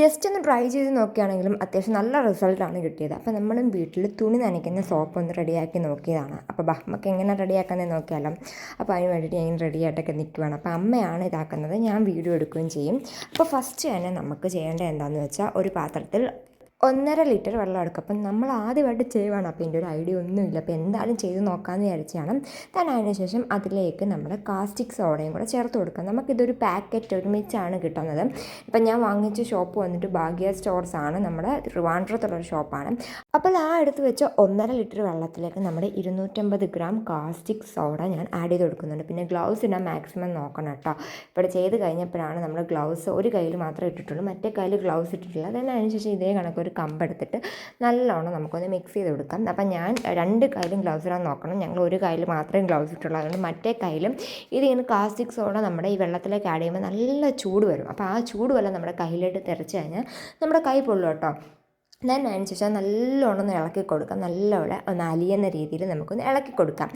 Just ഒന്ന് try ചെയ്ത് നോക്കുകയാണെങ്കിലും അത്യാവശ്യം നല്ല റിസൾട്ടാണ് കിട്ടിയത്. അപ്പോൾ നമ്മളും വീട്ടിൽ തുണി നനയ്ക്കുന്ന സോപ്പ് ഒന്ന് റെഡിയാക്കി നോക്കിയതാണ്. അപ്പോൾ ബാ എങ്ങനെ റെഡിയാക്കുന്നത് നോക്കിയാലും. അപ്പോൾ അതിന് വേണ്ടിയിട്ട് ഞാൻ റെഡിയായിട്ടൊക്കെ നിൽക്കുവാണ് അപ്പോൾ അമ്മയാണ് ഇതാക്കുന്നത്. ഞാൻ വീഡിയോ എടുക്കുകയും ചെയ്യും. അപ്പോൾ ഫസ്റ്റ് തന്നെ നമുക്ക് ചെയ്യേണ്ടത് എന്താണെന്ന് വെച്ചാൽ ഒരു പാത്രത്തിൽ ഒന്നര ലിറ്റർ വെള്ളം എടുക്കും. അപ്പം നമ്മൾ ആദ്യമായിട്ട് ചെയ്യുവാണ്. അപ്പോൾ എന്റെ ഒരു ഐഡിയ ഒന്നുമില്ല. അപ്പോൾ എന്തായാലും ചെയ്ത് നോക്കാമെന്ന് വിചാരിച്ചാണ്. താൻ അതിന് ശേഷം അതിലേക്ക് നമ്മൾ കാസ്റ്റിക് സോഡയും കൂടെ ചേർത്ത് കൊടുക്കാം. നമുക്കിതൊരു പാക്കറ്റ് ഒരുമിച്ചാണ് കിട്ടുന്നത്. ഇപ്പം ഞാൻ വാങ്ങിച്ച ഷോപ്പ് വന്നിട്ട് ഭാഗ്യ സ്റ്റോർസ് ആണ്. നമ്മുടെ ട്രിവാൻഡ്രത്തുള്ളൊരു ഷോപ്പാണ്. അപ്പോൾ ആ എടുത്ത് വെച്ച ഒന്നര ലിറ്റർ വെള്ളത്തിലേക്ക് നമ്മുടെ ഇരുന്നൂറ്റമ്പത് ഗ്രാം കാസ്റ്റിക് സോഡ ഞാൻ ആഡ് ചെയ്ത് കൊടുക്കുന്നുണ്ട്. പിന്നെ ഗ്ലൗസ് ഇടാൻ മാക്സിമം നോക്കണം കേട്ടോ. ഇവിടെ ചെയ്ത് കഴിഞ്ഞപ്പോഴാണ് നമ്മൾ ഗ്ലൗസ് ഒരു കയ്യിൽ മാത്രമേ ഇട്ടിട്ടുള്ളൂ. മറ്റേ കയ്യിൽ ഗ്ലൗസ് ഇട്ടിട്ടില്ല. അതിനുശേഷം ഇതേ കണക്ക് ഒരു കമ്പെടുത്തിട്ട് നല്ലോണം നമുക്കൊന്ന് മിക്സ് ചെയ്ത് കൊടുക്കാം. അപ്പം ഞാൻ രണ്ട് കയ്യിലും ഗ്ലൗസ് ഇടാൻ നോക്കണം. ഞങ്ങൾ ഒരു കയ്യിൽ മാത്രമേ ഗ്ലൗസ് ഇട്ടുള്ളൂ. അതുകൊണ്ട് മറ്റേ കയ്യിലും ഇതിങ്ങനെ കാസ്റ്റിക് സോഡ നമ്മുടെ ഈ വെള്ളത്തിലേക്ക് ആഡ് ചെയ്യുമ്പോൾ നല്ല ചൂട് വരും. അപ്പോൾ ആ ചൂട് വെള്ളം നമ്മുടെ കയ്യിലോട്ട് തെറിച്ച് കഴിഞ്ഞാൽ നമ്മുടെ കൈ പൊള്ളും കേട്ടോ. ദെൻ അതിന് ശേഷം നല്ലോണം ഒന്ന് ഇളക്കി കൊടുക്കാം. നല്ലോണം ഒന്ന് അലിയുന്ന രീതിയിൽ നമുക്കൊന്ന് ഇളക്കി കൊടുക്കാം.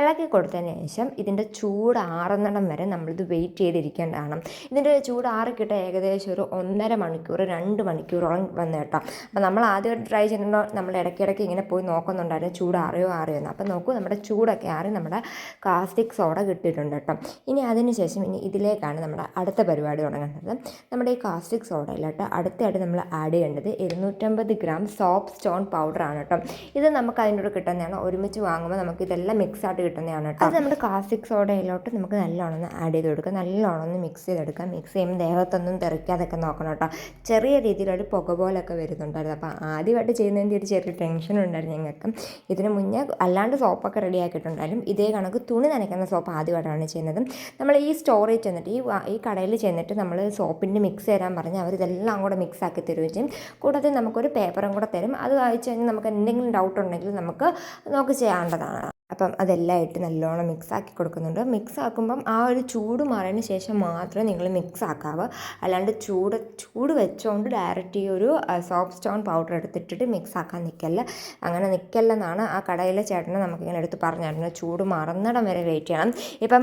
ഇളക്കി കൊടുത്തതിന് ശേഷം ഇതിന്റെ ചൂട് ആറുന്നിടം വരെ നമ്മളിത് വെയിറ്റ് ചെയ്തിരിക്കേണ്ടതാണ്. ഇതിന്റെ ചൂട് ആറിക്കിട്ട് ഏകദേശം ഒരു ഒന്നര മണിക്കൂർ രണ്ട് മണിക്കൂറോളം വന്ന് കേട്ടോ. അപ്പോൾ നമ്മൾ ആദ്യം ട്രൈ ചെയ്യുമ്പോൾ നമ്മൾ ഇടയ്ക്കിടയ്ക്ക് ഇങ്ങനെ പോയി നോക്കുന്നുണ്ടായിരുന്നു ചൂട് ആറിയോ ആറിയോ എന്ന്. അപ്പോൾ നോക്കൂ നമ്മുടെ ചൂടൊക്കെ ആറി നമ്മുടെ കാസ്റ്റിക് സോഡ കിട്ടിയിട്ടുണ്ട് കേട്ടോ. ഇനി അതിന് ശേഷം ഇനി ഇതിലേക്കാണ് നമ്മുടെ അടുത്ത പരിപാടി തുടങ്ങേണ്ടത്. നമ്മുടെ ഈ കാസ്റ്റിക് സോഡയിലോട്ട് അടുത്തായിട്ട് നമ്മൾ ആഡ് ചെയ്യേണ്ടത് ഇരുന്നൂറ്റമ്പത് ഗ്രാം സോപ്പ് സ്റ്റോൺ പൗഡറാണ് കേട്ടോ. ഇത് നമുക്ക് അതിന്റെ കൂടെ കിട്ടുന്നതാണ്. ഒരുമിച്ച് വാങ്ങുമ്പോൾ നമുക്ക് ഇതെല്ലാം മിക്സ് ആയിട്ട് കിട്ടുന്നതാണ് കേട്ടോ. അത് നമ്മുടെ കാസ്റ്റിക് സോഡയിലോട്ട് നമുക്ക് നല്ലോണം ആഡ് ചെയ്ത് കൊടുക്കുക നല്ലോണം ഒന്ന് മിക്സ് ചെയ്തെടുക്കാം. മിക്സ് ചെയ്യുമ്പോൾ ദേഹത്തൊന്നും തെറിക്കാതൊക്കെ നോക്കണം കേട്ടോ. ചെറിയ രീതിയിലൊരു പുക പോലൊക്കെ വരുന്നുണ്ടായിരുന്നു. അപ്പോൾ ആദ്യമായിട്ട് ചെയ്യുന്നതിന്റെ ഒരു ചെറിയ ടെൻഷൻ ഉണ്ടായിരുന്നു ഞങ്ങൾക്ക്. ഇതിന് മുന്നേ അല്ലാണ്ട് സോപ്പൊക്കെ റെഡി ആക്കിയിട്ടുണ്ടായാലും ഇതേ കണക്ക് തുണി നനയ്ക്കുന്ന സോപ്പ് ആദ്യമായിട്ടാണ് ചെയ്യുന്നത്. നമ്മൾ ഈ സ്റ്റോറേജ് ചെന്നിട്ട് ഈ ഈ കടയിൽ ചെന്നിട്ട് നമ്മൾ സോപ്പിന്റെ മിക്സ് തരാൻ പറഞ്ഞ് അവരിതെല്ലാം കൂടെ മിക്സ് ആക്കി തരുകയും ചെയ്യും. കൂടാതെ നമുക്കൊരു പേപ്പറും കൂടെ തരും. അത് വായിച്ചു കഴിഞ്ഞാൽ നമുക്ക് എന്തെങ്കിലും ഡൗട്ട് ഉണ്ടെങ്കിൽ നമുക്ക് നോക്കി ചെയ്യാവുന്നതാണ്. അപ്പം അതെല്ലാം ഇട്ട് നല്ലോണം മിക്സ് ആക്കി കൊടുക്കുന്നുണ്ട്. മിക്സ് ആക്കുമ്പം ആ ഒരു ചൂട് മാറിയതിന് ശേഷം മാത്രമേ നിങ്ങൾ മിക്സ് ആക്കാവൂ അല്ലാണ്ട് ചൂട് ചൂട് വെച്ചുകൊണ്ട് ഡയറക്റ്റ് ഈ ഒരു സോഫ്റ്റ് സ്റ്റോൺ പൗഡർ എടുത്തിട്ടിട്ട് മിക്സ് ആക്കാൻ നിൽക്കല്ല അങ്ങനെ നിൽക്കല്ലെന്നാണ് ആ കടയിലെ ചേട്ടനെ നമുക്കിങ്ങനെ എടുത്ത് പറഞ്ഞായിരുന്നു ചൂട് മറന്നിടം വരെ വെയിറ്റ് ചെയ്യണം. ഇപ്പം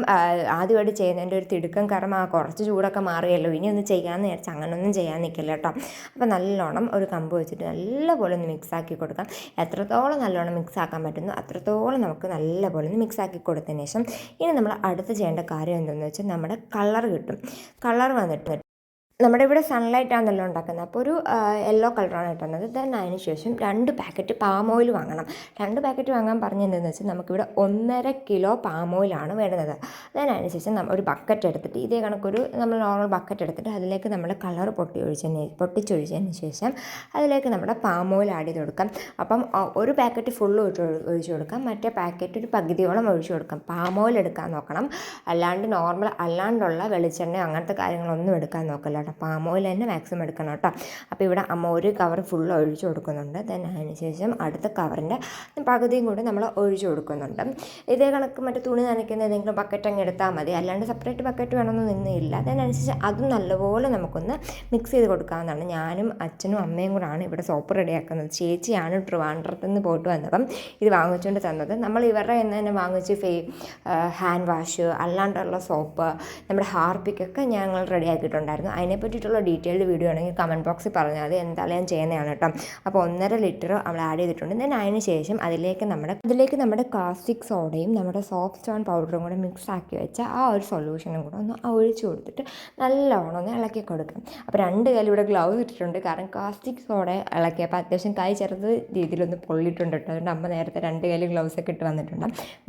ആദ്യമായിട്ട് ചെയ്യുന്നതിന്റെ ഒരു തിടുക്കം കാരണം ആ കുറച്ച് ചൂടൊക്കെ മാറിയല്ലോ. ഇനി ഒന്ന് ചെയ്യാമെന്ന് വിചാരിച്ചാൽ അങ്ങനൊന്നും ചെയ്യാൻ നിൽക്കില്ല കേട്ടോ. അപ്പം നല്ലോണം ഒരു കമ്പ് വെച്ചിട്ട് നല്ലപോലെ ഒന്ന് മിക്സ് ആക്കി കൊടുക്കാം. എത്രത്തോളം നല്ലോണം മിക്സ് ആക്കാൻ പറ്റുന്നു അത്രത്തോളം നമുക്ക് നല്ലപോലെ ഒന്ന് മിക്സ് ആക്കി കൊടുത്തതിന് ശേഷം ഇനി നമ്മൾ അടുത്ത് ചെയ്യേണ്ട കാര്യം എന്തെന്ന് വെച്ചാൽ നമ്മുടെ കളർ കിട്ടും. കളർ വന്നിട്ട് നമ്മുടെ ഇവിടെ സൺലൈറ്റ് ആണല്ലോ ഉണ്ടാക്കുന്നത്. അപ്പോൾ ഒരു യെല്ലോ കളറാണ് കിട്ടുന്നത് ദെൻ അതിന് ശേഷം രണ്ട് പാക്കറ്റ് പാം ഓയിൽ വാങ്ങണം. രണ്ട് പാക്കറ്റ് വാങ്ങാൻ പറഞ്ഞതെന്ന് വെച്ചാൽ നമുക്കിവിടെ ഒന്നര കിലോ പാം ഓയിലാണ് വേണ്ടുന്നത് ദെൻ അതിന് ശേഷം നമ്മൾ ഒരു ബക്കറ്റ് എടുത്തിട്ട് ഇതേ കണക്കൊരു നമ്മൾ നോർമൽ ബക്കറ്റ് എടുത്തിട്ട് അതിലേക്ക് നമ്മൾ കളർ പൊട്ടി ഒഴിച്ചതിന് പൊട്ടിച്ചൊഴിച്ചതിന് ശേഷം അതിലേക്ക് നമ്മുടെ പാം ഓയിൽ ആഡ് ചെയ്ത് കൊടുക്കാം. അപ്പം ഒരു പാക്കറ്റ് ഫുള്ള് ഒഴിച്ച് കൊടുക്കാം. മറ്റേ പാക്കറ്റ് ഒരു പകുതിയോളം ഒഴിച്ചു കൊടുക്കാം. പാം ഓയിൽ എടുക്കാൻ നോക്കണം. അല്ലാണ്ട് നോർമൽ അല്ലാണ്ടുള്ള വെളിച്ചെണ്ണ അങ്ങനത്തെ കാര്യങ്ങളൊന്നും എടുക്കാൻ നോക്കല്ല കേട്ടോ പാം ഓയിൽ തന്നെ മാക്സിമം എടുക്കണം കേട്ടോ. അപ്പോൾ ഇവിടെ അമ്മ ഒരു കവർ ഫുൾ ഒഴിച്ചു കൊടുക്കുന്നുണ്ട്. ദെൻ അതിനുശേഷം അടുത്ത കവറിന്റെ പകുതിയും കൂടി നമ്മൾ ഒഴിച്ചു കൊടുക്കുന്നുണ്ട്. ഇതേ കണക്ക് മറ്റേ തുണി നനയ്ക്കുന്ന ഏതെങ്കിലും ബക്കറ്റ് അങ്ങ് എടുത്താൽ മതി. അല്ലാണ്ട് സെപ്പറേറ്റ് ബക്കറ്റ് വേണമെന്നൊന്നും നിന്നില്ല അതിനനുസരിച്ച് അതും നല്ലപോലെ നമുക്കൊന്ന് മിക്സ് ചെയ്ത് കൊടുക്കാവുന്നതാണ്. ഞാനും അച്ഛനും അമ്മയും കൂടാണ് ഇവിടെ സോപ്പ് റെഡിയാക്കുന്നത് ചേച്ചിയാണ് ട്രിവാൻഡ്രത്ത് നിന്ന് പോയിട്ട് വന്നപ്പം ഇത് വാങ്ങിച്ചുകൊണ്ട് തന്നത്. നമ്മൾ ഇവരുടെ എന്ന് തന്നെ വാങ്ങിച്ച് ഫേ ഹാൻഡ് വാഷ് അല്ലാണ്ടുള്ള സോപ്പ് നമ്മുടെ ഹാർപ്പിക്കൊക്കെ ഞങ്ങൾ റെഡിയാക്കിയിട്ടുണ്ടായിരുന്നു അതിനെ പറ്റിയിട്ടുള്ള ഡീറ്റെയിൽഡ് വീഡിയോ ആണെങ്കിൽ കമന്റ് ബോക്സിൽ പറഞ്ഞാൽ മതി. എന്തായാലും ഞാൻ ചെയ്യുന്നതാണ് കേട്ടോ. അപ്പോൾ ഒന്നര ലിറ്റർ നമ്മൾ ആഡ് ചെയ്തിട്ടുണ്ട്. ദെൻ അതിന് ശേഷം അതിലേക്ക് നമ്മുടെ അതിലേക്ക് നമ്മുടെ കാസ്റ്റിക് സോഡയും നമ്മുടെ സോഫ്റ്റ് സ്റ്റോൺ പൗഡറും കൂടെ മിക്സ് ആക്കി വെച്ച ആ ഒരു സൊല്യൂഷനും കൂടെ ഒന്ന് ഒഴിച്ചു കൊടുത്തിട്ട് നല്ലോണം ഒന്ന് ഇളക്കി കൊടുക്കാം. അപ്പോൾ രണ്ട് കയ്യിൽ ഇവിടെ ഗ്ലൗസ് ഇട്ടിട്ടുണ്ട്. കാരണം കാസ്റ്റിക് സോഡ ഇളക്കിയപ്പോൾ അത്യാവശ്യം കൈ ചെറുത് രീതിയിലൊന്ന് പൊള്ളിയിട്ടുണ്ട് കേട്ടോ. അതുകൊണ്ട് അമ്മ നേരത്തെ രണ്ട് കയ്യിൽ ഗ്ലൗസ് ഒക്കെ ഇട്ട് വന്നിട്ടുണ്ട്.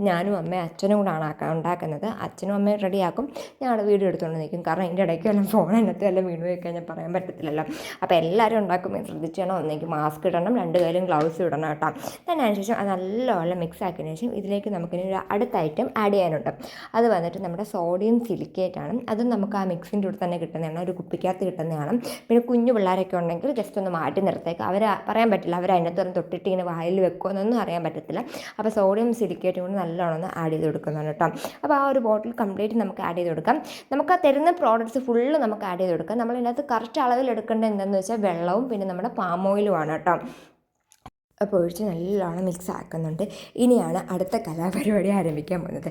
ഞാനും അമ്മയും അച്ഛനും കൂടാണ് ആണ് ഉണ്ടാക്കുന്നത്. അച്ഛനും അമ്മയും റെഡിയാക്കും ഞാൻ വീഡിയോ എടുത്തുകൊണ്ട് നിൽക്കും കാരണം അതിന്റെ ഇടയ്ക്ക് വല്ല ഫോൺ അതിനകത്ത് വല്ല വീണ് ഒക്കെ ഞാൻ പറയാൻ പറ്റത്തില്ലല്ലോ. അപ്പോൾ എല്ലാവരും ഉണ്ടാക്കുമ്പോൾ ശ്രദ്ധിച്ച് വേണം ഒന്നെങ്കിൽ മാസ്ക് ഇടണം രണ്ട് കയ്യിലും ഗ്ലൗസ് ഇടണം കേട്ടോ. then അതിന് ശേഷം അത് നല്ലപോലെ മിക്സ് ആക്കിയതിന് ശേഷം ഇതിലേക്ക് നമുക്കിനി ഒരു അടുത്ത ഐറ്റം ആഡ് ചെയ്യാനുണ്ട്. അത് വന്നിട്ട് നമ്മുടെ സോഡിയം സിലിക്കേറ്റ് ആണ്. അതും നമുക്ക് ആ മിക്സിന്റെ കൂടെ തന്നെ കിട്ടുന്നതാണ്. ഒരു കുപ്പിക്കകത്ത് കിട്ടുന്നതാണ് പിന്നെ കുഞ്ഞു പിള്ളേരൊക്കെ ഉണ്ടെങ്കിൽ ജസ്റ്റ് ഒന്ന് മാറ്റി നിർത്തേക്ക്. അവർ പറയാൻ പറ്റില്ല. അവർ അതിനകത്ത് തൊട്ടിട്ട് ഇങ്ങനെ വായിൽ വെക്കുമെന്നൊന്നും അറിയാൻ പറ്റത്തില്ല. അപ്പോൾ സോഡിയം സിലിക്കേറ്റ് കൂടി നല്ലോണം ഒന്ന് ആഡ് ചെയ്ത് കൊടുക്കുന്നുണ്ട് കേട്ടോ. അപ്പോൾ ആ ഒരു ബോട്ടിൽ കംപ്ലീറ്റ് നമുക്ക് ആഡ് ചെയ്ത് കൊടുക്കാം. നമുക്ക് ആ തരുന്ന പ്രോഡക്റ്റ്സ് ഫുള്ള് നമുക്ക് ആഡ് ചെയ്ത് കൊടുക്കാം. നമ്മൾ ഇതിനകത്ത് കറക്റ്റ് അളവിൽ എടുക്കേണ്ടത് എന്താണെന്ന് വെച്ചാൽ വെള്ളവും പിന്നെ നമ്മുടെ പാമോയിലുമാണ് കേട്ടോ. അപ്പോൾ ഒഴിച്ച് നല്ലോണം മിക്സ് ആക്കുന്നുണ്ട്. ഇനിയാണ് അടുത്ത കലാപരിപാടി ആരംഭിക്കാൻ പോകുന്നത്.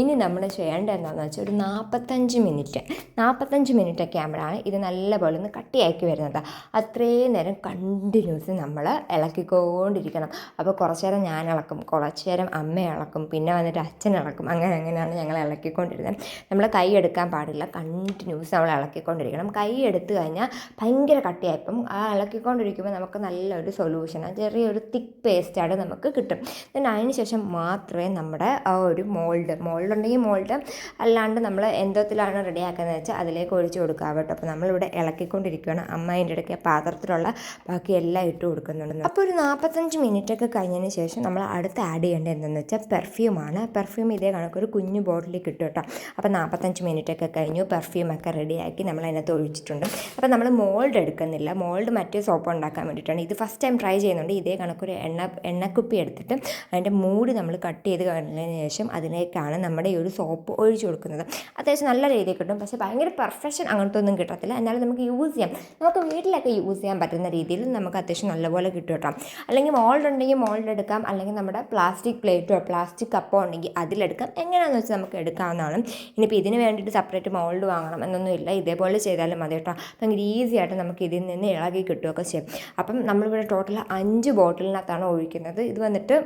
ഇനി നമ്മൾ ചെയ്യേണ്ടത് എന്താണെന്ന് വെച്ചാൽ ഒരു നാൽപ്പത്തഞ്ച് മിനിറ്റ് നാൽപ്പത്തഞ്ച് മിനിറ്റ് ഒക്കെ ആകുമ്പോഴാണ് ഇത് നല്ലപോലെ ഒന്ന് കട്ടിയാക്കി വരുന്നത്. അത്രയും നേരം കണ്ടിന്യൂസ് നമ്മൾ ഇളക്കിക്കൊണ്ടിരിക്കണം. അപ്പോൾ കുറച്ച് നേരം ഞാൻ ഇളക്കും കുറച്ച് നേരം അമ്മ ഇളക്കും പിന്നെ വന്നിട്ട് അച്ഛൻ ഇളക്കും. അങ്ങനെ അങ്ങനെയാണ് ഞങ്ങൾ ഇളക്കിക്കൊണ്ടിരുന്നത്. നമ്മൾ കൈ എടുക്കാൻ പാടില്ല. കണ്ടിന്യൂസ് നമ്മൾ ഇളക്കിക്കൊണ്ടിരിക്കണം. കൈ എടുത്തു കഴിഞ്ഞാൽ ഭയങ്കര കട്ടിയായപ്പം ആ ഇളക്കിക്കൊണ്ടിരിക്കുമ്പോൾ നമുക്ക് നല്ലൊരു സൊല്യൂഷൻ ചെറിയൊരു തിക്ക് പേസ്റ്റാണ് നമുക്ക് കിട്ടും. ദെൻ അതിന് ശേഷം മാത്രമേ നമ്മുടെ ആ ഒരു മോൾഡ് മോൾഡ് ഉണ്ടെങ്കിൽ മോൾഡ് അല്ലാണ്ട് നമ്മൾ എന്തോത്തിലാണ് റെഡിയാക്കുന്നത് വെച്ചാൽ അതിലേക്ക് ഒഴിച്ച് കൊടുക്കുക കേട്ടോ. അപ്പോൾ നമ്മളിവിടെ ഇളക്കിക്കൊണ്ടിരിക്കുകയാണ് അമ്മ അതിന്റെ ഇടയ്ക്ക് പാത്രത്തിലുള്ള ബാക്കി എല്ലാം ഇട്ട് കൊടുക്കുന്നുണ്ട്. അപ്പോൾ ഒരു നാൽപ്പത്തഞ്ച് മിനിറ്റൊക്കെ കഴിഞ്ഞതിന് ശേഷം നമ്മൾ അടുത്ത് ആഡ് ചെയ്യേണ്ടത് എന്തെന്ന് വെച്ചാൽ പെർഫ്യൂമാണ് പെർഫ്യൂം ഇതേ കണക്ക് ഒരു കുഞ്ഞു ബോട്ടിൽ കിട്ടും കേട്ടോ. അപ്പോൾ നാൽപ്പത്തഞ്ച് മിനിറ്റൊക്കെ കഴിഞ്ഞു. പെർഫ്യൂമൊക്കെ റെഡിയാക്കി നമ്മൾ അതിനകത്ത് ഒഴിച്ചിട്ടുണ്ട്. അപ്പോൾ നമ്മൾ മോൾഡ് എടുക്കുന്നില്ല. മോൾഡ് മറ്റേ സോപ്പ് ഉണ്ടാക്കാൻ വേണ്ടിയിട്ടാണ്. ഇത് ഫസ്റ്റ് ടൈം ട്രൈ ചെയ്യുന്നുണ്ട്. ഇതേ കണക്കൊരു എണ്ണ എണ്ണക്കുപ്പി എടുത്തിട്ട് അതിന്റെ മൂടി നമ്മൾ കട്ട് ചെയ്ത് കഴിഞ്ഞതിന് ശേഷം അതിലേക്കാണ് നമ്മുടെ ഈ ഒരു സോപ്പ് ഒഴിച്ചു കൊടുക്കുന്നത്. അത്യാവശ്യം നല്ല രീതിയിൽ കിട്ടും. പക്ഷേ ഭയങ്കര പെർഫെക്ഷൻ അങ്ങനത്തെ ഒന്നും കിട്ടത്തില്ല. എന്നാലും നമുക്ക് യൂസ് ചെയ്യാം. നമുക്ക് വീട്ടിലൊക്കെ യൂസ് ചെയ്യാൻ പറ്റുന്ന രീതിയിൽ നമുക്ക് അത്യാവശ്യം നല്ലപോലെ കിട്ടും കേട്ടോ. അല്ലെങ്കിൽ മോൾഡ് ഉണ്ടെങ്കിൽ മോൾഡ് എടുക്കാം. അല്ലെങ്കിൽ നമ്മുടെ പ്ലാസ്റ്റിക് പ്ലേറ്റോ പ്ലാസ്റ്റിക് കപ്പോ ഉണ്ടെങ്കിൽ അതിലെടുക്കാം. എങ്ങനെയാണെന്ന് വെച്ചാൽ നമുക്ക് എടുക്കാവുന്നതാണ്. ഇനിയിപ്പോൾ ഇതിന് വേണ്ടിയിട്ട് സെപ്പറേറ്റ് മോൾഡ് വാങ്ങണം എന്നൊന്നുമില്ല ഇതേപോലെ ചെയ്താലും മതി കേട്ടോ. ഭയങ്കര ഈസി ആയിട്ട് നമുക്ക് ഇതിൽ നിന്ന് ഇളകി കിട്ടുകയൊക്കെ ചെയ്യും. അപ്പം നമ്മളിവിടെ ടോട്ടൽ അഞ്ച് ബോട്ടിലിനകത്താണ് ഒഴിക്കുന്നത്. ഇത് വന്നിട്ട്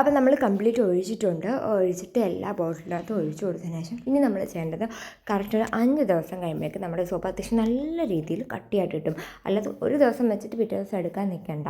അപ്പം നമ്മൾ കംപ്ലീറ്റ് ഒഴിച്ചിട്ടുണ്ട്. ഒഴിച്ചിട്ട് എല്ലാ ബോട്ടിലിനകത്തും ഒഴിച്ചു കൊടുത്തതിന് ശേഷം ഇനി നമ്മൾ ചെയ്യേണ്ടത് കറക്റ്റ് ഒരു അഞ്ച് ദിവസം കഴിയുമ്പോഴേക്ക് നമ്മുടെ സോപ്പ് അത്യാവശ്യം നല്ല രീതിയിൽ കട്ടിയായിട്ട് കിട്ടും. അല്ലാതെ ഒരു ദിവസം വെച്ചിട്ട് പിറ്റേ ദിവസം എടുക്കാൻ നിൽക്കേണ്ട.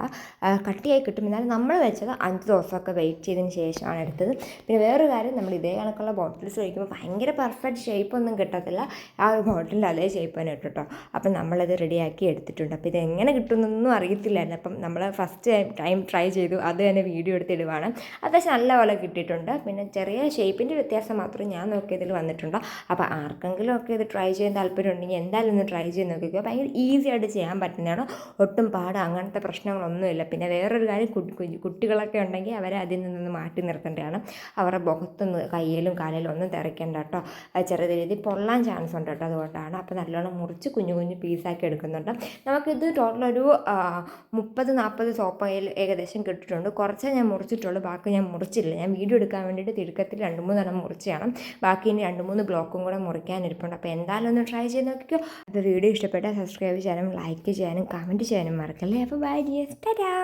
കട്ടിയായി കിട്ടും. എന്നാലും നമ്മൾ വെച്ചത് അഞ്ച് ദിവസമൊക്കെ വെയിറ്റ് ചെയ്തതിന് ശേഷമാണ് എടുത്തത്. പിന്നെ വേറൊരു കാര്യം നമ്മൾ ഇതേ കണക്കുള്ള ബോട്ടിൽസ് ഒഴിക്കുമ്പോൾ ഭയങ്കര പെർഫെക്റ്റ് ഷേപ്പ് ഒന്നും കിട്ടത്തില്ല. ആ ഒരു ബോട്ടിലിൽ അതേ ഷേപ്പ് തന്നെ കേട്ടോ അപ്പം നമ്മളത് റെഡിയാക്കി എടുത്തിട്ടുണ്ട്. അപ്പോൾ ഇത് എങ്ങനെ കിട്ടുമെന്നൊന്നും അറിയത്തില്ലായിരുന്നു. അപ്പം നമ്മൾ ഫസ്റ്റ് ടൈം ട്രൈ ചെയ്തു. അത് തന്നെ വീഡിയോ എടുത്തിടുവാണ് അത്യാവശ്യം നല്ലപോലെ കിട്ടിയിട്ടുണ്ട്. പിന്നെ ചെറിയ ഷേപ്പിന്റെ വ്യത്യാസം മാത്രം ഞാൻ നോക്കിയതിൽ വന്നിട്ടുണ്ട്. അപ്പോൾ ആർക്കെങ്കിലും ഒക്കെ ഇത് ട്രൈ ചെയ്യാൻ താല്പര്യം ഉണ്ടെങ്കിൽ എന്തായാലും ഒന്ന് ട്രൈ ചെയ്ത് നോക്കിക്കോ. ഭയങ്കര ഈസി ആയിട്ട് ചെയ്യാൻ പറ്റുന്നതാണ്. ഒട്ടും പാട് അങ്ങനത്തെ പ്രശ്നങ്ങളൊന്നുമില്ല. പിന്നെ വേറൊരു കാര്യം കുട്ടി കുട്ടികളൊക്കെ ഉണ്ടെങ്കിൽ അവരെ അതിൽ നിന്നൊന്ന് മാറ്റി നിർത്തേണ്ടതാണ്. അവരുടെ മുഖത്തൊന്ന് കയ്യിലും കാലിലും ഒന്നും തിരക്കേണ്ട കേട്ടോ. ചെറിയ രീതി പൊള്ളാൻ ചാൻസ് ഉണ്ട് കേട്ടോ അതുകൊണ്ടാണ്. അപ്പോൾ നല്ലോണം മുറിച്ച് കുഞ്ഞു കുഞ്ഞു പീസാക്കി എടുക്കുന്നുണ്ട്. നമുക്കിത് ടോട്ടൽ ഒരു മുപ്പത് നാൽപ്പത് സോപ്പയിൽ ഏകദേശം കിട്ടിയിട്ടുണ്ട്. കുറച്ചേ ഞാൻ മുറിച്ചിട്ടുള്ളൂ. ബാക്കി ഞാൻ മുറിച്ചില്ല ഞാൻ വീഡിയോ എടുക്കാൻ വേണ്ടിയിട്ട് തിടുക്കത്തിൽ രണ്ട് മൂന്നെണ്ണം മുറിച്ചാണ് ബാക്കി ഇനി രണ്ട് മൂന്ന് ബ്ലോക്കും കൂടെ മുറിക്കാനിരിപ്പുണ്ട് അപ്പോൾ എന്തായാലും ഒന്ന് ട്രൈ ചെയ്ത് നോക്കിക്കോ. അപ്പോൾ വീഡിയോ ഇഷ്ടപ്പെട്ടാൽ സബ്സ്ക്രൈബ് ചെയ്യാനും ലൈക്ക് ചെയ്യാനും കമന്റ് ചെയ്യാനും മറക്കല്ലേ? അപ്പോൾ ബൈ ഡിയേഴ്സ് ടാറ്റാ